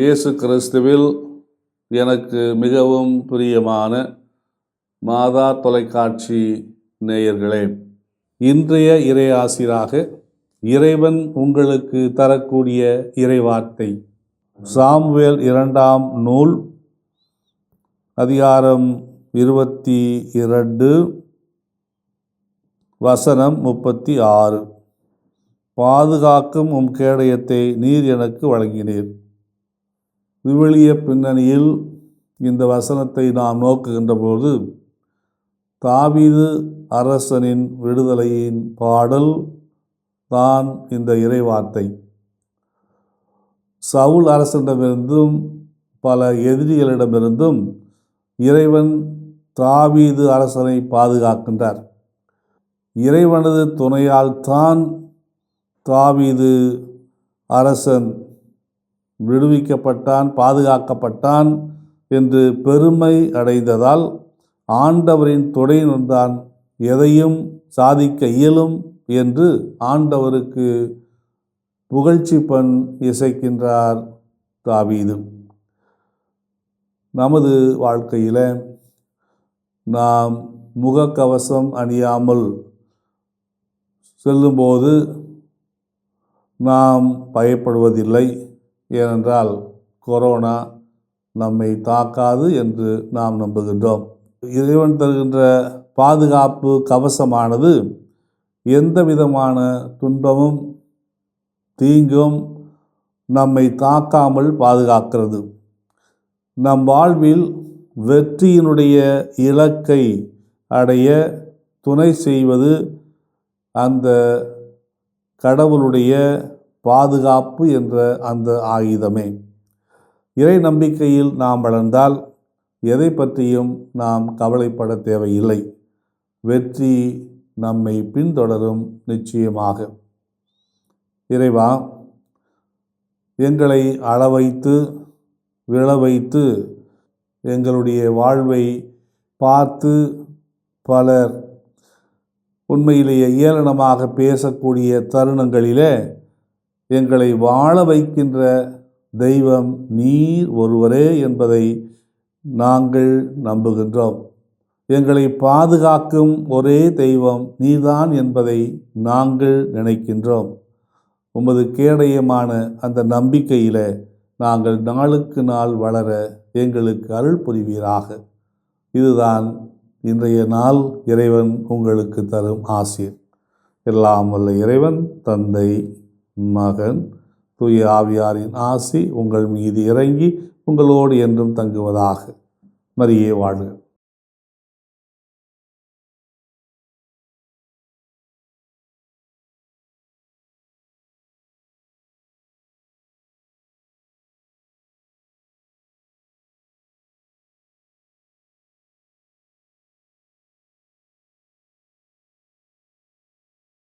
இயேசு கிறிஸ்துவில் எனக்கு மிகவும் பிரியமான மாதா தொலைக்காட்சி நேயர்களே இன்றைய இறையாசிராக இறைவன் உங்களுக்கு தரக்கூடிய இறைவார்த்தை சாம்வேல் இரண்டாம் நூல் அதிகாரம் இருபத்தி இரண்டு வசனம் முப்பத்தி ஆறு. பாதுகாக்கும் உம் கேடயத்தை நீர் எனக்கு வழங்கினீர். விவிலிய பின்னணியில் இந்த வசனத்தை நாம் நோக்குகின்ற போது தாவீது அரசனின் விடுதலையின் பாடல் தான் இந்த இறைவார்த்தை. சவுல் அரசனிடமிருந்தும் பல எதிரிகளிடமிருந்தும் இறைவன் தாவீது அரசனை பாதுகாக்கின்றார். இறைவனது துணையால் தான் தாவீது அரசன் விடுவிக்கப்பட்டான் பாதுகாக்கப்பட்டான் என்று பெருமை அடைந்ததால் ஆண்டவரின் துணையில்தான் எதையும் சாதிக்க இயலும் என்று ஆண்டவருக்கு புகழ்ச்சி பண் இசைக்கின்றார் தாவீது. நமது வாழ்க்கையில் நாம் முகக்கவசம் அணியாமல் செல்லும்போது நாம் பயப்படுவதில்லை. ஏனென்றால் கொரோனா நம்மை தாக்காது என்று நாம் நம்புகின்றோம். இறைவன் தருகின்ற பாதுகாப்பு கவசமானது எந்த விதமான துன்பமும் தீங்கும் நம்மை தாக்காமல் பாதுகாக்கிறது. நம் வாழ்வில் வெற்றியினுடைய இலக்கை அடைய துணை செய்வது அந்த கடவுளுடைய பாதுகாப்பு என்ற அந்த ஆயுதமே. இறை நம்பிக்கையில் நாம் வளர்ந்தால் எதை பற்றியும் நாம் கவலைப்பட தேவையில்லை. வெற்றி நம்மை பின்தொடரும் நிச்சயமாக. இறைவா எங்களை அளவைத்து விழ வைத்து எங்களுடைய வாழ்வை பார்த்து பலர் உண்மையிலேயே ஏளனமாக பேசக்கூடிய தருணங்களிலே எங்களை வாழ வைக்கின்ற தெய்வம் நீர் ஒருவரே என்பதை நாங்கள் நம்புகின்றோம். எங்களை பாதுகாக்கும் ஒரே தெய்வம் நீதான் என்பதை நாங்கள் நினைக்கின்றோம். உமது கேடயமான அந்த நம்பிக்கையில் நாங்கள் நாளுக்கு நாள் வளர எங்களுக்கு அருள் புரிவீராக. இதுதான் இன்றைய நாள் இறைவன் உங்களுக்கு தரும் ஆசிர். எல்லாம் வல்ல இறைவன் தந்தை மகன் தூய ஆவியாரின் ஆசி உங்கள் மீது இறங்கி உங்களோடு என்றும் தங்குவதாக. மரியே வாழ்க.